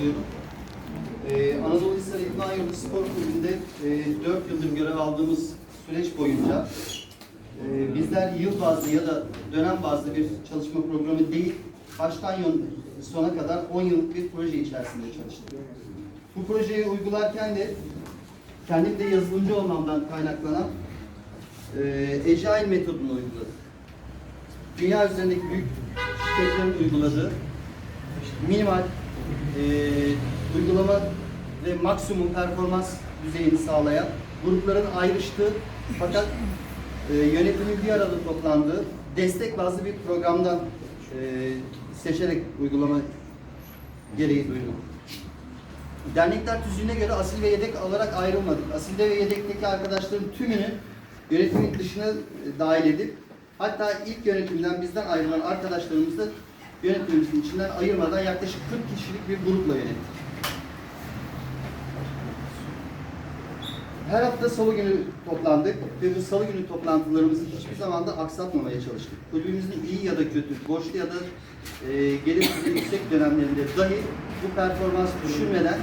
diyorum. Ee, Anadolu Hisar İdman Yurdu Spor Kulübü'nde e, 4 yıldır görev aldığımız süreç boyunca e, bizler yıl bazlı ya da dönem bazlı bir çalışma programı değil, baştan sona kadar 10 yıllık bir proje içerisinde çalıştık. Bu projeyi uygularken de kendim de yazılımcı olmamdan kaynaklanan e, Agile metodunu uyguladık. Dünya üzerindeki büyük şirketlerin uyguladığı minimal e, uygulama ve maksimum performans düzeyini sağlayan grupların ayrıştığı fakat e, yönetimin bir arada toplandığı destek bazlı bir programdan e, seçerek uygulama gereği duyduk. Dernekler tüzüğüne göre asil ve yedek olarak ayrılmadık. Asilde ve yedekteki arkadaşların tümünü yönetimin dışına dahil edip hatta ilk yönetimden bizden ayrılan arkadaşlarımızı da yönetimimizin içinden ayırmadan yaklaşık 40 kişilik bir grupla yönettik. Her hafta salı günü toplandık ve bu salı günü toplantılarımızı hiçbir zaman da aksatmamaya çalıştık. Kulübümüzün iyi ya da kötü, borçlu ya da e, gelir yüksek dönemlerinde dahi bu performans düşürmeden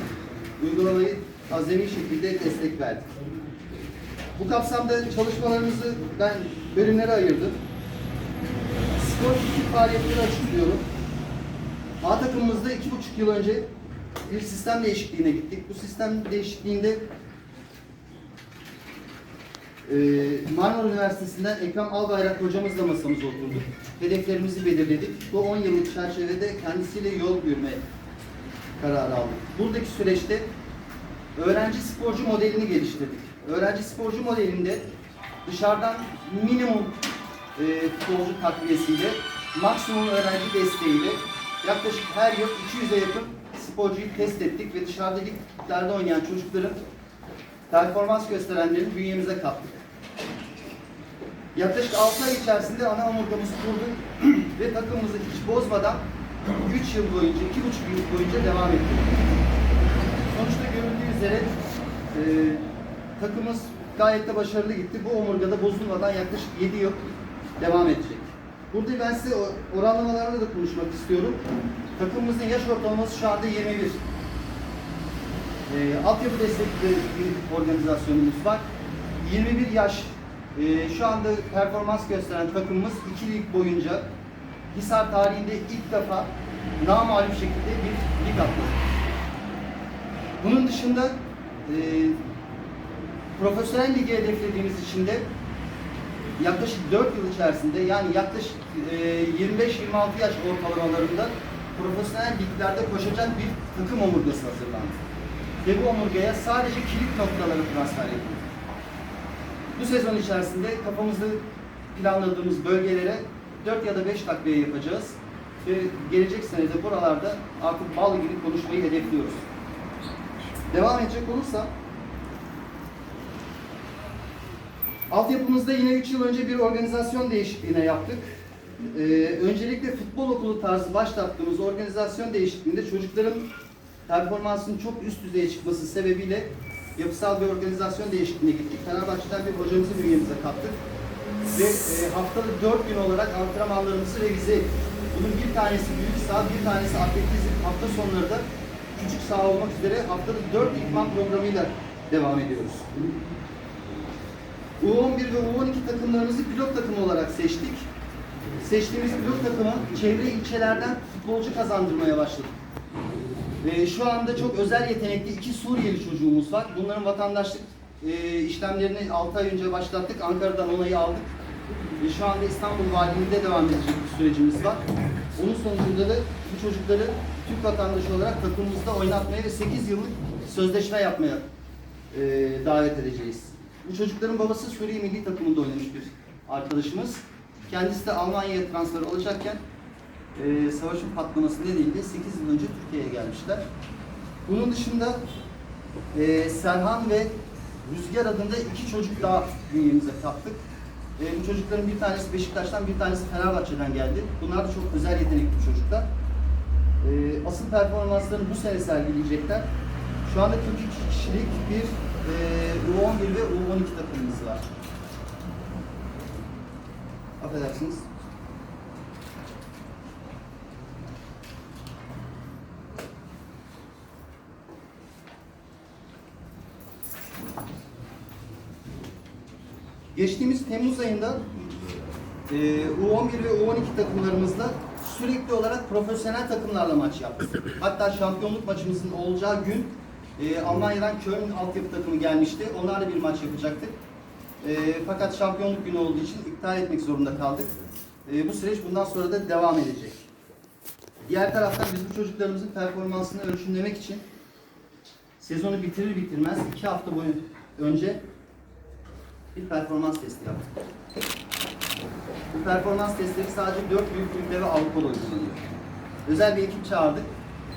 uygulamayı azami şekilde destek verdik. Bu kapsamda çalışmalarımızı ben bölümlere ayırdım. Spor fikir faaliyetleri açıklıyorum. A takımımızda iki buçuk yıl önce bir sistem değişikliğine gittik. Bu sistem değişikliğinde ee, Marmara Üniversitesi'nden Ekrem Albayrak hocamızla masamıza oturduk. Hedeflerimizi belirledik. Bu 10 yıllık çerçevede kendisiyle yol yürüme kararı aldık. Buradaki süreçte öğrenci sporcu modelini geliştirdik. Öğrenci sporcu modelinde dışarıdan minimum e, futbolcu takviyesiyle, maksimum öğrenci desteğiyle yaklaşık her yıl 200'e yakın sporcuyu test ettik ve dışarıda liglerde oynayan çocukların performans gösterenlerini bünyemize kattık. Yaklaşık 6 ay içerisinde ana omurgamızı kurduk ve takımımızı hiç bozmadan 3 yıl boyunca, 2,5 yıl boyunca devam ettik. Sonuçta görüldüğü üzere e, takımımız gayet de başarılı gitti. Bu omurgada bozulmadan yaklaşık 7 yıl devam edecek. Burada ben size oranlamalarla da konuşmak istiyorum. Takımımızın yaş ortalaması şu anda 21. E, altyapı destekli bir organizasyonumuz var. 21 yaş e, şu anda performans gösteren takımımız 2 lig boyunca Hisar tarihinde ilk defa namalum şekilde bir lig atladı. Bunun dışında e, profesyonel ligi hedeflediğimiz için de yaklaşık 4 yıl içerisinde yani yaklaşık e, 25-26 yaş ortalamalarında profesyonel liglerde koşacak bir takım omurgası hazırlandı. Ve bu omurgaya sadece kilit noktaları transfer edildi. Bu sezon içerisinde kafamızda planladığımız bölgelere 4 ya da 5 takviye yapacağız. Ve gelecek senede buralarda artık bal gibi konuşmayı hedefliyoruz. Devam edecek olursam Altyapımızda yine 3 yıl önce bir organizasyon değişikliğine yaptık. Ee, öncelikle futbol okulu tarzı başlattığımız organizasyon değişikliğinde çocukların performansının çok üst düzeye çıkması sebebiyle yapısal bir organizasyon değişikliğine gittik. Fenerbahçe'den bir hocamızı bünyemize kattık. Ve e, haftada 4 gün olarak antrenmanlarımızı revize ettik. Bunun bir tanesi büyük saha, bir tanesi atletizm. Hafta sonları da küçük saha olmak üzere haftada 4 idman programıyla devam ediyoruz. U11 ve U12 takımlarımızı pilot takımı olarak seçtik. Seçtiğimiz pilot takımı çevre ilçelerden futbolcu kazandırmaya başladık. Ve şu anda çok özel yetenekli iki Suriyeli çocuğumuz var. Bunların vatandaşlık e, işlemlerini 6 ay önce başlattık. Ankara'dan onayı aldık. Ve şu anda İstanbul Valiliğinde devam edecek bir sürecimiz var. Onun sonucunda da bu çocukları Türk vatandaşı olarak takımımızda oynatmaya ve 8 yıllık sözleşme yapmaya e, davet edeceğiz. Bu çocukların babası Suriye milli takımında oynamış bir arkadaşımız. Kendisi de Almanya'ya transfer olacakken e, savaşın patlaması nedeniyle 8 yıl önce Türkiye'ye gelmişler. Bunun dışında e, Serhan ve Rüzgar adında iki çocuk daha bünyemize kattık. E, bu çocukların bir tanesi Beşiktaş'tan, bir tanesi Fenerbahçe'den geldi. Bunlar da çok özel yetenekli çocuklar. E, asıl performanslarını bu sene sergileyecekler. Şu anda 42 kişilik bir ee, e, U11 ve U12 takımımız var. Affedersiniz. Geçtiğimiz Temmuz ayında e, U11 ve U12 takımlarımızda sürekli olarak profesyonel takımlarla maç yaptık. Hatta şampiyonluk maçımızın olacağı gün e, Almanya'dan Köln altyapı takımı gelmişti. Onlarla bir maç yapacaktık. E, fakat şampiyonluk günü olduğu için iptal etmek zorunda kaldık. E, bu süreç bundan sonra da devam edecek. Diğer taraftan biz bu çocuklarımızın performansını ölçümlemek için sezonu bitirir bitirmez iki hafta boyu önce bir performans testi yaptık. Bu performans testleri sadece dört büyük kulüpte ve Avrupa'da uygulanıyor. Özel bir ekip çağırdık.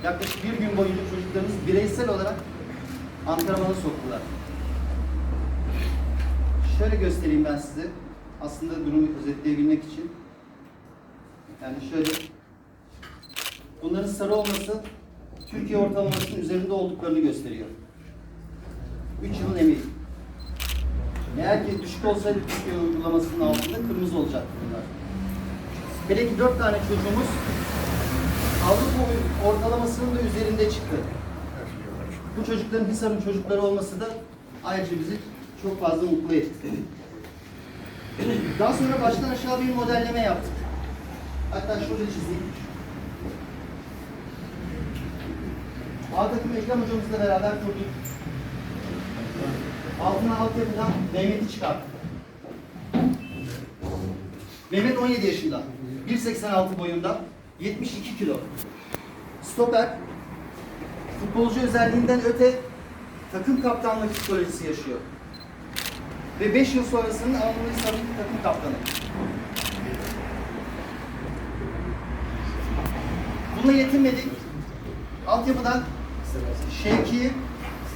Yaklaşık bir gün boyunca çocuklarımız bireysel olarak antrenmana soktular. Şöyle göstereyim ben size. Aslında durumu özetleyebilmek için. Yani şöyle. Bunların sarı olması Türkiye ortalamasının üzerinde olduklarını gösteriyor. 3 yılın emeği. Eğer ki düşük olsaydı Türkiye uygulamasının altında kırmızı olacaktı bunlar. Hele ki 4 tane çocuğumuz Avrupa ortalamasının da üzerinde çıktı. Bu çocukların Hisar'ın çocukları olması da ayrıca bizi çok fazla mutlu etti. Daha sonra baştan aşağı bir modelleme yaptık. Hatta şurada çizeyim. A takımı Ekrem hocamızla beraber kurduk. Altına altyapıdan Mehmet'i çıkarttık. Mehmet 17 yaşında. 1.86 boyunda. 72 kilo. Stoper. Futbolcu özelliğinden öte takım kaptanlık psikolojisi yaşıyor. Ve 5 yıl sonrasının Anadolu takım kaptanı. Bununla yetinmedik. Altyapıdan Şevki'yi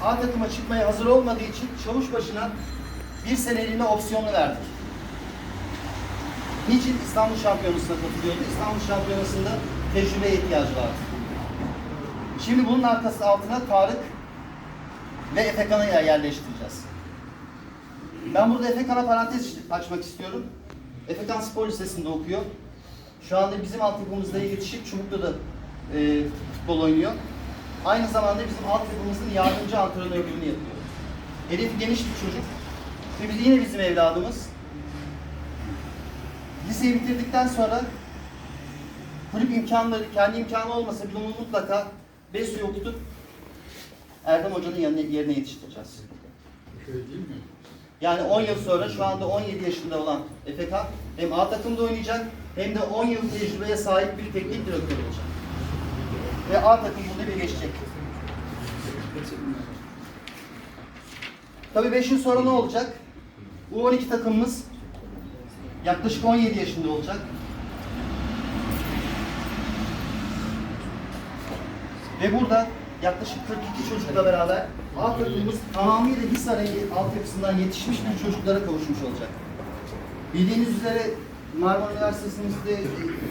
A takıma çıkmaya hazır olmadığı için çavuş başına bir seneliğine opsiyonu verdik. Niçin İstanbul Şampiyonası'na katılıyordu? İstanbul Şampiyonası'nda tecrübeye ihtiyacı vardı. Şimdi bunun arkası altına Tarık ve Efekan'ı yerleştireceğiz. Ben burada Efekan'a parantez açmak istiyorum. Efekan Spor Lisesi'nde okuyor. Şu anda bizim altyapımızda yetişip Çubuk'ta da e, futbol oynuyor. Aynı zamanda bizim altyapımızın yardımcı antrenörlüğünü yapıyor. Hedef geniş bir çocuk. Ve yine bizim evladımız. Liseyi bitirdikten sonra kulüp imkanları, kendi imkanı olmasa bile onu mutlaka Besu'yu okutup Erdem Hoca'nın yanına, yerine yetiştireceğiz. Yani 10 yıl sonra şu anda 17 yaşında olan Efekan hem A takımda oynayacak hem de 10 yıl tecrübeye sahip bir teknik direktör olacak. Ve A takım burada birleşecek. Tabii 5 yıl sonra ne olacak? U12 takımımız yaklaşık 17 yaşında olacak. Ve burada yaklaşık 42 çocukla beraber A takımımız tamamıyla Hisar altyapısından yetişmiş bir çocuklara kavuşmuş olacak. Bildiğiniz üzere Marmara Üniversitesi'nde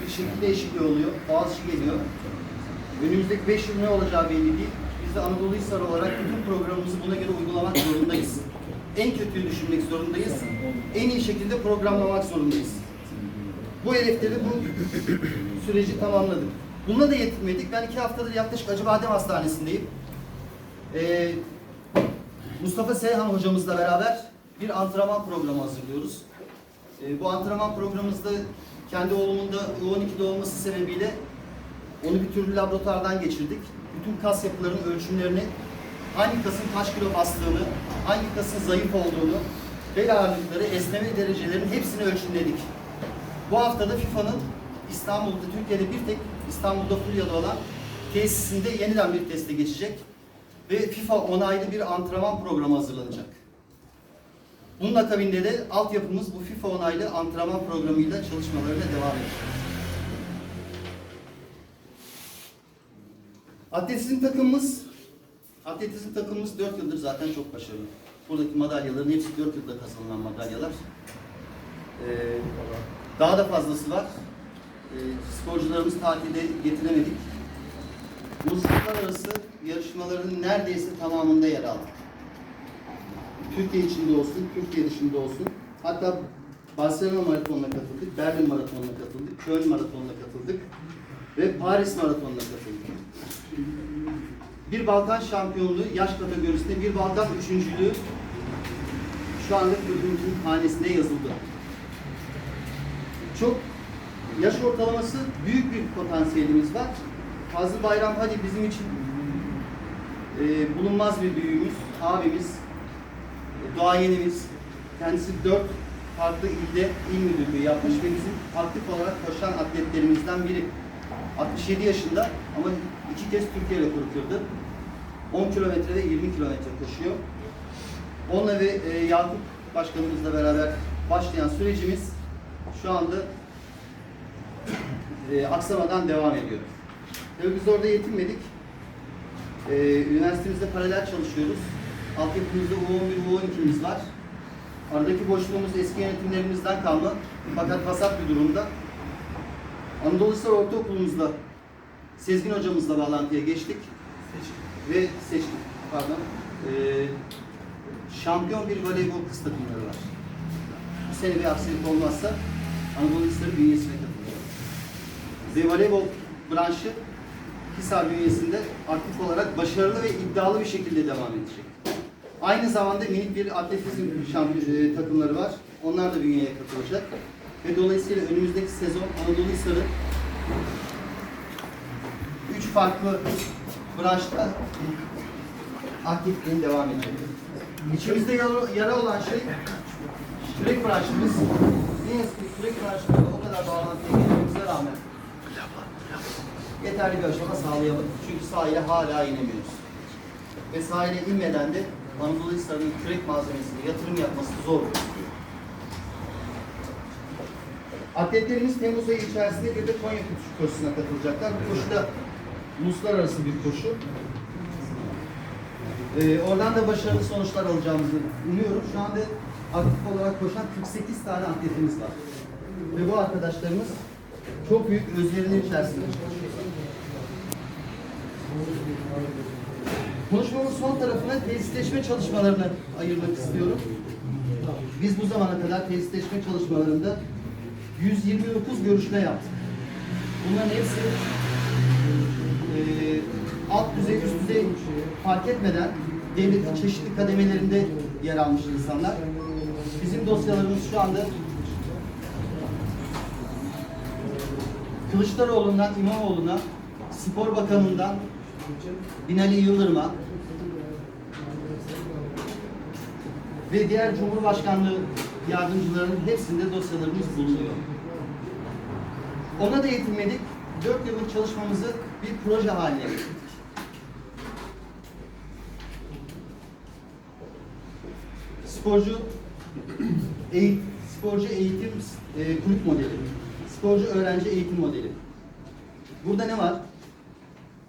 bir şekil değişikliği oluyor. Boğaziçi geliyor. Önümüzdeki 5 yıl ne olacağı belli değil. Biz de Anadolu Hisar olarak bütün programımızı buna göre uygulamak zorundayız. En kötüyü düşünmek zorundayız. En iyi şekilde programlamak zorundayız. Bu hedefleri bu süreci tamamladık. Bununla da yetinmedik. Ben iki haftadır yaklaşık Acıbadem Hastanesi'ndeyim. Ee, Mustafa Seyhan hocamızla beraber bir antrenman programı hazırlıyoruz. Ee, bu antrenman programımızda kendi oğlumun da U12'de olması sebebiyle onu bir türlü laboratuvardan geçirdik. Bütün kas yapılarının ölçümlerini, hangi kasın kaç kilo bastığını, hangi kasın zayıf olduğunu, bel ağırlıkları, esneme derecelerinin hepsini ölçümledik. Bu haftada FIFA'nın İstanbul'da, Türkiye'de bir tek İstanbul'da Fulya'da olan tesisinde yeniden bir teste geçecek. Ve FIFA onaylı bir antrenman programı hazırlanacak. Bunun akabinde de altyapımız bu FIFA onaylı antrenman programıyla çalışmalarına devam edecek. Atletizm takımımız Atletizm takımımız 4 yıldır zaten çok başarılı. Buradaki madalyaların hepsi 4 yılda kazanılan madalyalar. Ee, daha da fazlası var. Ee, sporcularımız tatilde getiremedik. Uluslararası yarışmaların neredeyse tamamında yer aldık. Türkiye içinde olsun, Türkiye dışında olsun. Hatta Barcelona Maratonu'na katıldık, Berlin Maratonu'na katıldık, Köln Maratonu'na katıldık ve Paris Maratonu'na katıldık. Bir Balkan şampiyonluğu yaş kategorisinde bir Balkan üçüncülüğü şu anda kulübümüzün hanesine yazıldı. Çok yaş ortalaması büyük bir potansiyelimiz var. Fazıl Bayram hadi bizim için e, bulunmaz bir büyüğümüz, abimiz, e, doğayenimiz. Kendisi dört farklı ilde il müdürlüğü yapmış ve bizim aktif olarak koşan atletlerimizden biri. 67 yaşında ama iki kez Türkiye rekoru kırdı. 10 kilometre ve 20 kilometre koşuyor. Onunla ve e, Yakup Başkanımızla beraber başlayan sürecimiz şu anda e, aksamadan devam ediyor. Tabii biz orada yetinmedik. E, üniversitemizde paralel çalışıyoruz. Altyapımızda U11, U12'miz var. Aradaki boşluğumuz eski yönetimlerimizden kalma. Fakat hasat bir durumda. Anadolu Hisar Ortaokulumuzda Sezgin hocamızla bağlantıya geçtik. Ve seçtik. Pardon. E, şampiyon bir voleybol kız takımları var. Bu sene bir aksilik olmazsa Anadolu Hisar'ın bünyesine katılıyor. Ve voleybol branşı Hisar bünyesinde aktif olarak başarılı ve iddialı bir şekilde devam edecek. Aynı zamanda minik bir atletizm şampiyon e, takımları var. Onlar da bünyeye katılacak. Ve dolayısıyla önümüzdeki sezon Anadolu Hisar'ı farklı branşta aktifliğin devam edecek. İçimizde yara, olan şey kürek branşımız. Ne yazık ki kürek branşımızda o kadar bağlantıya gelmemize rağmen yeterli bir aşama sağlayamadık. Çünkü sahile hala inemiyoruz. Ve sahile inmeden de Anadolu Hisarı'nın kürek malzemesine yatırım yapması zor. Atletlerimiz Temmuz ayı içerisinde bir de Konya koşusuna katılacaklar. Bu koşu da uluslararası bir koşu. Ee, oradan da başarılı sonuçlar alacağımızı umuyorum. Şu anda aktif olarak koşan 48 tane atletimiz var. Ve bu arkadaşlarımız çok büyük özverinin içerisinde. Konuşmamın son tarafına tesisleşme çalışmalarını ayırmak istiyorum. Biz bu zamana kadar tesisleşme çalışmalarında 129 görüşme yaptık. Bunların hepsi alt düzey, üst düzey fark etmeden devletin çeşitli kademelerinde yer almış insanlar. Bizim dosyalarımız şu anda Kılıçdaroğlu'ndan İmamoğlu'na, Spor Bakanı'ndan Binali Yıldırım'a ve diğer Cumhurbaşkanlığı yardımcılarının hepsinde dosyalarımız bulunuyor. Ona da yetinmedik. 4 yıllık çalışmamızı bir proje haline getirdik. Sporcu eğitim, sporcu eğitim e, kulüp modeli, sporcu öğrenci eğitim modeli. Burada ne var?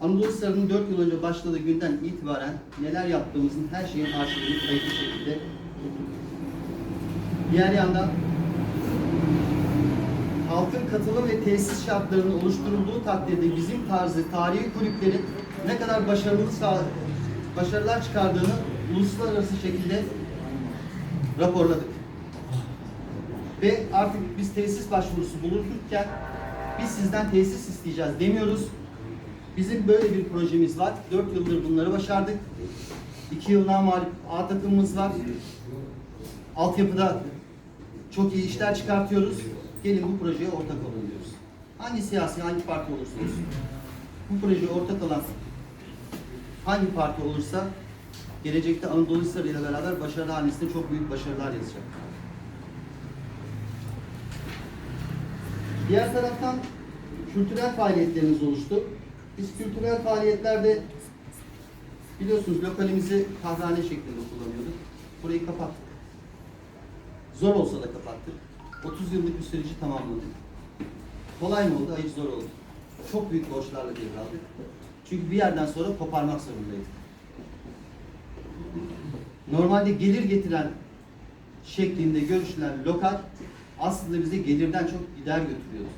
Anadolu Hisarı'nın 4 yıl önce başladığı günden itibaren neler yaptığımızın her şeyin arşivini kayıtlı şekilde tuttuk. Diğer yandan halkın katılım ve tesis şartlarının oluşturulduğu takdirde bizim tarzı tarihi kulüplerin ne kadar başarılı başarılar çıkardığını uluslararası şekilde raporladık. Ve artık biz tesis başvurusu bulurken biz sizden tesis isteyeceğiz demiyoruz. Bizim böyle bir projemiz var. 4 yıldır bunları başardık. 2 yıldan mağlup A takımımız var. Altyapıda çok iyi işler çıkartıyoruz. Gelin bu projeye ortak olun diyoruz. Hangi siyasi, hangi parti olursa olsun. Bu projeye ortak olan hangi parti olursa gelecekte Anadolu Hisarı ile beraber başarılı hanesinde çok büyük başarılar yazacak. Diğer taraftan kültürel faaliyetlerimiz oluştu. Biz kültürel faaliyetlerde biliyorsunuz lokalimizi kahvehane şeklinde kullanıyorduk. Burayı kapattık. Zor olsa da kapattık. 30 yıllık bir süreci tamamladık. Kolay mı oldu? Hayır zor oldu. Çok büyük borçlarla devraldık. Çünkü bir yerden sonra koparmak zorundaydık. Normalde gelir getiren şeklinde görüşülen lokal aslında bize gelirden çok gider götürüyordu.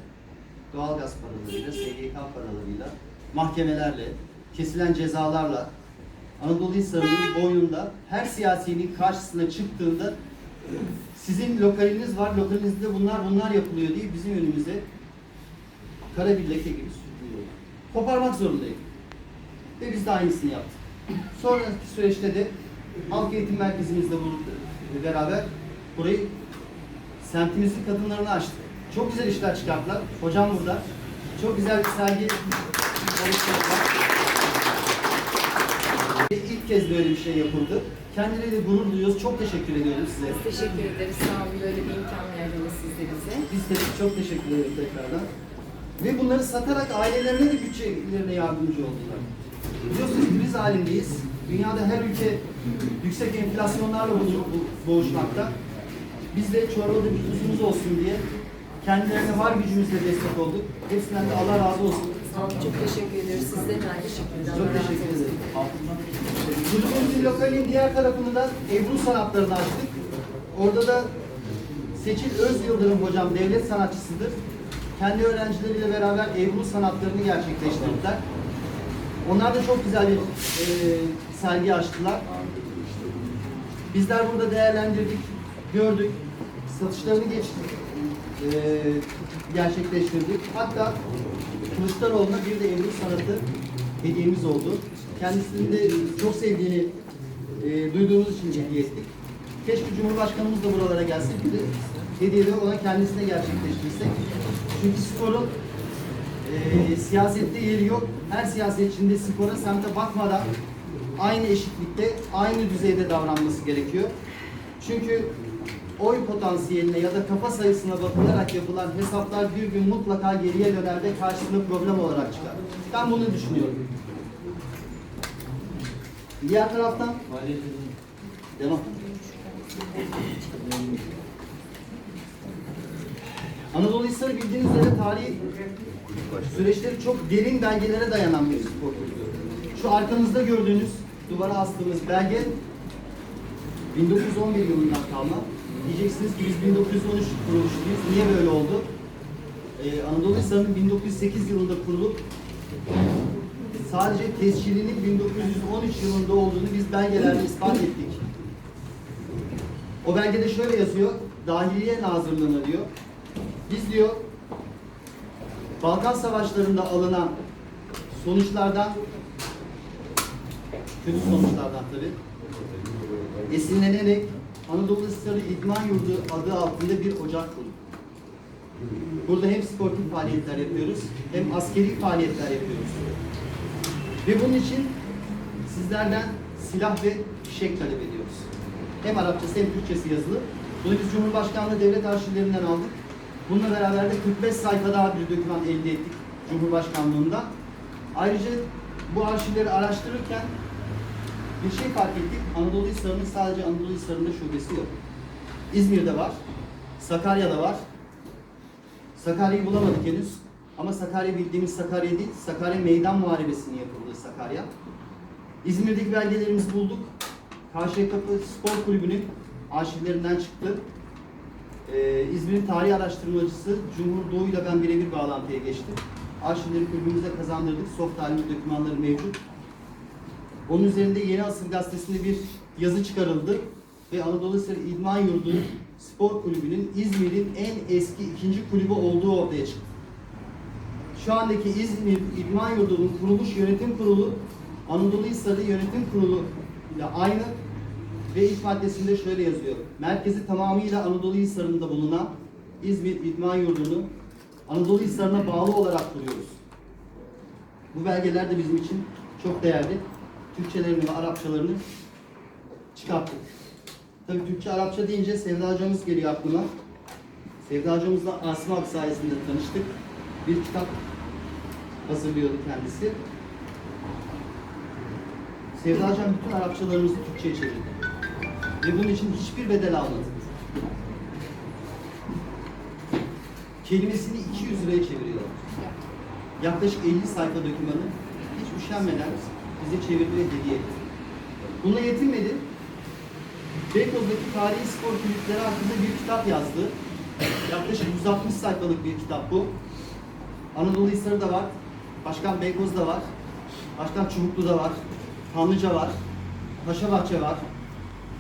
Doğalgaz paralarıyla, SGK paralarıyla, mahkemelerle, kesilen cezalarla Anadolu Hisarı'nın boynunda her siyasinin karşısına çıktığında sizin lokaliniz var, lokalinizde bunlar bunlar yapılıyor diye bizim önümüze kara bir leke gibi sürüyor. Koparmak zorundaydık. Ve biz de aynısını yaptık. Sonraki süreçte de halk eğitim merkezimizde bu beraber burayı semtimizin kadınlarını açtık. Çok güzel işler çıkarttılar. Hocam burada. Çok güzel bir sergi oluşturdular. Kez böyle bir şey yapıldı. Kendileriyle gurur duyuyoruz. Çok teşekkür ediyorum size. Biz teşekkür ederiz. Sağ olun böyle bir imkan verdiniz siz de bize. Biz de çok teşekkür ederiz tekrardan. Ve bunları satarak ailelerine de bütçelerine yardımcı oldular. Biliyorsunuz kriz halindeyiz. Dünyada her ülke yüksek enflasyonlarla boğuş- bo- boğuşmakta. Biz de çorbada bir tuzumuz olsun diye kendilerine var gücümüzle destek olduk. Hepsinden de Allah razı olsun. Sağ olun. Çok teşekkür ediyoruz. Sizden de aynı şekilde. Çok teşekkür ederim. Kulübümüzün lokalin diğer tarafını da Ebru sanatlarını açtık. Orada da Seçil Öz Yıldırım hocam devlet sanatçısıdır. Kendi öğrencileriyle beraber Ebru sanatlarını gerçekleştirdiler. Onlar da çok güzel bir e, sergi açtılar. Bizler burada değerlendirdik, gördük, satışlarını geçtik, e, gerçekleştirdik. Hatta Kılıçdaroğlu'na bir de Ebru sanatı hediyemiz oldu. Kendisini de çok sevdiğini e, duyduğumuz için hediye ettik. Keşke Cumhurbaşkanımız da buralara gelse bir de hediyeleri olan kendisine gerçekleştirsek. Çünkü sporun e, siyasette yeri yok. Her siyasetçinin de spora semte bakmadan aynı eşitlikte, aynı düzeyde davranması gerekiyor. Çünkü oy potansiyeline ya da kafa sayısına bakılarak yapılan hesaplar bir gün mutlaka geriye döner ve karşısında problem olarak çıkar. Ben bunu düşünüyorum. Diğer taraftan devam. Anadolu Hisarı bildiğiniz üzere tarihi süreçleri çok derin belgelere dayanan bir spor kulübü. Şu arkamızda gördüğünüz duvara astığımız belge 1911 yılından kalma. Diyeceksiniz ki biz 1913 kuruluşluyuz. Niye böyle oldu? Ee, Anadolu Hisarı'nın 1908 yılında kurulup sadece tescilinin 1913 yılında olduğunu biz belgelerle ispat ettik. O belgede şöyle yazıyor, Dahiliye Nazırlığı'na diyor. Biz diyor, Balkan Savaşları'nda alınan sonuçlardan, kötü sonuçlardan tabii, esinlenerek Anadolu Hisarı İdman Yurdu adı altında bir ocak kurduk. Burada hem sportif faaliyetler yapıyoruz, hem askeri faaliyetler yapıyoruz. Ve bunun için sizlerden silah ve fişek talep ediyoruz. Hem Arapçası hem Türkçesi yazılı. Bunu biz Cumhurbaşkanlığı Devlet Arşivlerinden aldık. Bununla beraber de 45 sayfa daha bir doküman elde ettik Cumhurbaşkanlığında. Ayrıca bu arşivleri araştırırken bir şey fark ettik. Anadolu Hisarı'nın sadece Anadolu Hisarı'nda şubesi yok. İzmir'de var, Sakarya'da var. Sakarya'yı bulamadık henüz. Ama Sakarya bildiğimiz Sakarya değil, Sakarya Meydan Muharebesi'nin yapıldığı Sakarya. İzmir'deki belgelerimizi bulduk. Karşıyaka Spor Kulübü'nün arşivlerinden çıktı. Ee, İzmir'in tarih araştırmacısı Cumhur Doğu'yla ben birebir bağlantıya geçtim. Arşivleri kulübümüze kazandırdık. Soft halinde dokümanları mevcut. Onun üzerinde Yeni Asır Gazetesi'nde bir yazı çıkarıldı ve Anadolu Hisarı İdman Yurdu Spor Kulübü'nün İzmir'in en eski ikinci kulübü olduğu ortaya çıktı. Şu andaki İzmir İdman Yurdu'nun kuruluş yönetim kurulu Anadolu Hisarı Yönetim Kurulu ile aynı ve ilk maddesinde şöyle yazıyor. Merkezi tamamıyla Anadolu Hisarı'nda bulunan İzmir İdman Yurdu'nu Anadolu Hisarı'na bağlı olarak kuruyoruz. Bu belgeler de bizim için çok değerli. Türkçelerini ve Arapçalarını çıkarttık. Tabii Türkçe Arapça deyince Sevda hocamız geliyor aklıma. Sevda hocamızla Asım sayesinde tanıştık. Bir kitap hazırlıyordu kendisi. Sevda hocam bütün Arapçalarımızı Türkçe'ye çevirdi. Ve bunun için hiçbir bedel almadı. Kelimesini 200 liraya çeviriyorlar. Yaklaşık 50 sayfa dokümanı hiç üşenmeden bize çevirdi ve hediye etti. Bununla yetinmedi. Beykoz'daki tarihi spor kulüpleri hakkında bir kitap yazdı. Yaklaşık 160 sayfalık bir kitap bu. Anadolu Hisarı var. Başkan Beykoz'da var. Başkan Çubuklu'da var. Kanlıca var. Paşabahçe var.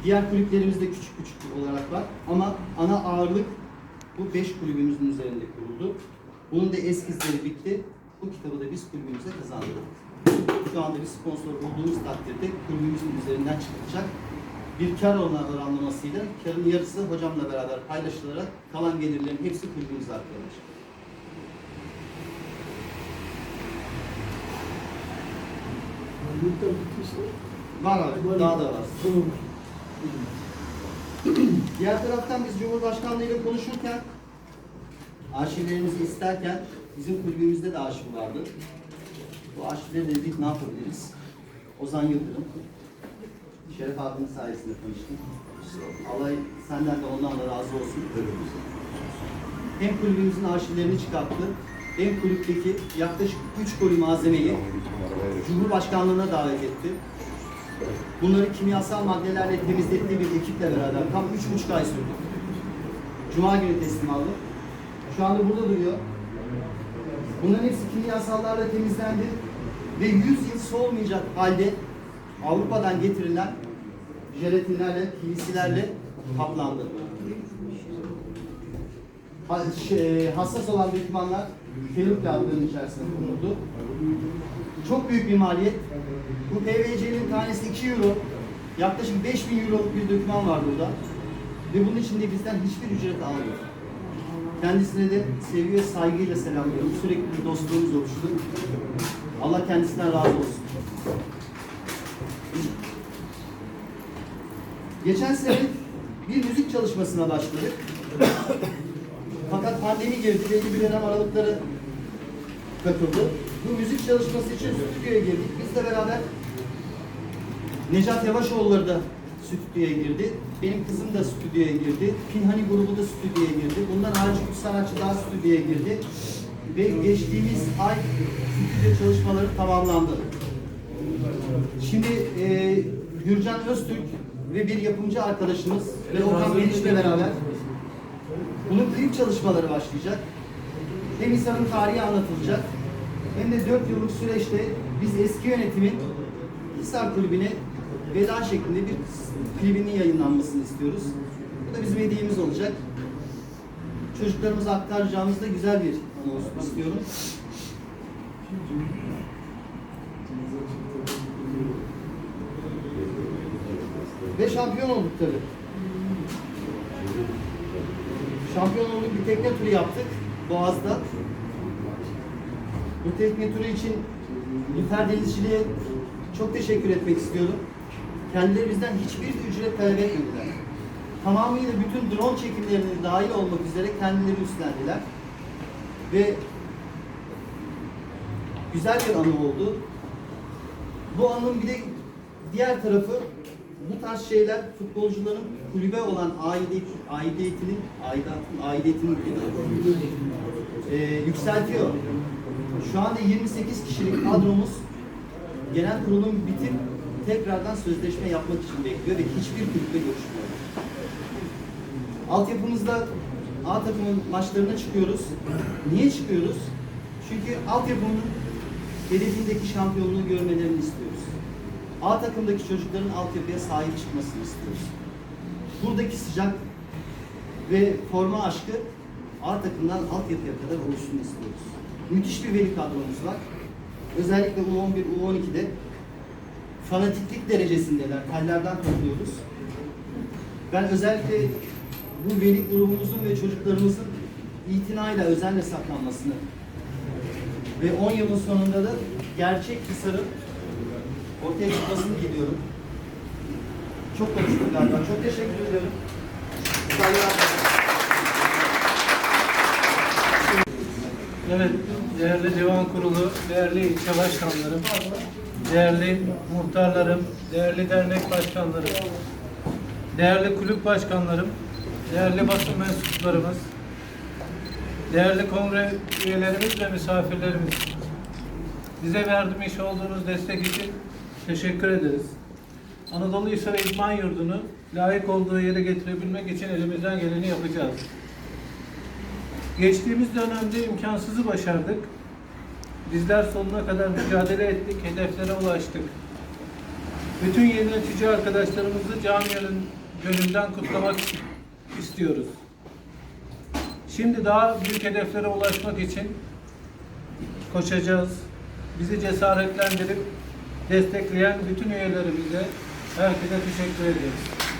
Diğer kulüplerimiz de küçük küçük olarak var. Ama ana ağırlık bu 5 kulübümüzün üzerinde kuruldu. Bunun da eskizleri bitti. Bu kitabı da biz kulübümüze kazandırdık. Şu anda bir sponsor bulduğumuz takdirde kulübümüzün üzerinden çıkacak bir kar oran- oranlamasıyla karın yarısı hocamla beraber paylaşılarak kalan gelirlerin hepsi kulübümüze aktarılacak. Var abi, daha da var. Diğer taraftan biz Cumhurbaşkanlığı ile konuşurken arşivlerimizi isterken bizim kulübümüzde de arşiv vardı. Bu arşivleri de dedik ne yapabiliriz? Ozan Yıldırım, Şeref abinin sayesinde tanıştım. Allah senden de ondan da razı olsun. Hem kulübümüzün arşivlerini çıkarttı, hem kulüpteki yaklaşık 3 koli malzemeyi Cumhurbaşkanlığına davet etti. Bunları kimyasal maddelerle temizlettiği bir ekiple beraber tam üç buçuk ay sürdü. Cuma günü teslim aldık. Şu anda burada duruyor. Bunların hepsi kimyasallarla temizlendi ve 100 yıl soğumayacak halde Avrupa'dan getirilen jelatinlerle, PVC'lerle kaplandı. Şey, hassas olan dokümanlar felip kağıtlarının içerisinde konuldu. Çok büyük bir maliyet. Bu PVC'nin tanesi 2 euro. Yaklaşık 5000 euro bir doküman var burada. Ve bunun için de bizden hiçbir ücret almıyor. Kendisine de sevgi ve saygıyla selamlıyorum. Sürekli bir dostluğumuz oluştu. Allah kendisinden razı olsun. Geçen sene bir müzik çalışmasına başladık. Fakat pandemi girdi, belli bir dönem aralıkları katıldı. Bu müzik çalışması için stüdyoya girdik. Biz de beraber Necat Yavaşoğulları da stüdyoya girdi. Benim kızım da stüdyoya girdi. Pinhani grubu da stüdyoya girdi. Bundan hariç üç sanatçı daha stüdyoya girdi. Ve geçtiğimiz ay stüdyo çalışmaları tamamlandı. Şimdi e, Gürcan Öztürk ve bir yapımcı arkadaşımız ve Okan Meriç'le beraber bunun klip çalışmaları başlayacak. Hem İsa'nın tarihi anlatılacak hem de 4 yıllık süreçte biz eski yönetimin Hisar Kulübü'ne veda şeklinde bir klibinin yayınlanmasını istiyoruz. Bu da bizim hediyemiz olacak. Çocuklarımıza aktaracağımız da güzel bir anı olsun istiyorum. Ve şampiyon olduk tabii. Şampiyon olduk bir tekne turu yaptık Boğaz'da. Bu tekne turu için Lüfer Denizciliğe çok teşekkür etmek istiyorum. Kendileri bizden hiçbir ücret talep etmediler. Tamamıyla bütün drone çekimlerine dahil olmak üzere kendileri üstlendiler. Ve güzel bir anı oldu. Bu anın bir de diğer tarafı bu tarz şeyler futbolcuların kulübe olan aidiyet, aidiyetinin, aidatın, aidiyetini e, yükseltiyor. Şu anda 28 kişilik kadromuz genel kurulum bitip tekrardan sözleşme yapmak için bekliyor ve hiçbir kulüple görüşmüyor. Altyapımızda A takımın maçlarına çıkıyoruz. Niye çıkıyoruz? Çünkü altyapımın hedefindeki şampiyonluğu görmelerini istiyoruz. A takımdaki çocukların altyapıya sahip çıkmasını istiyoruz. Buradaki sıcak ve forma aşkı A takımdan altyapıya kadar oluşsun istiyoruz. Müthiş bir veli kadromuz var. Özellikle U11, U12'de fanatiklik derecesindeler. Tellerden topluyoruz. Ben özellikle bu veli grubumuzun ve çocuklarımızın itinayla, özenle saklanmasını ve 10 yılın sonunda da gerçek Hisar'ın ortaya çıkmasını diliyorum. Çok konuştum galiba. Çok teşekkür ediyorum. Evet, değerli divan kurulu, değerli ilçe başkanlarım, değerli muhtarlarım, değerli dernek başkanlarım, değerli kulüp başkanlarım, değerli basın mensuplarımız, değerli kongre üyelerimiz ve misafirlerimiz. Bize vermiş olduğunuz destek için teşekkür ederiz. Anadolu Hisar İdman Yurdu'nu layık olduğu yere getirebilmek için elimizden geleni yapacağız. Geçtiğimiz dönemde imkansızı başardık. Bizler sonuna kadar mücadele ettik, hedeflere ulaştık. Bütün yönetici arkadaşlarımızı camianın gönülden kutlamak istiyoruz. Şimdi daha büyük hedeflere ulaşmak için koşacağız. Bizi cesaretlendirip destekleyen bütün üyelerimize Herkese teşekkür ediyoruz.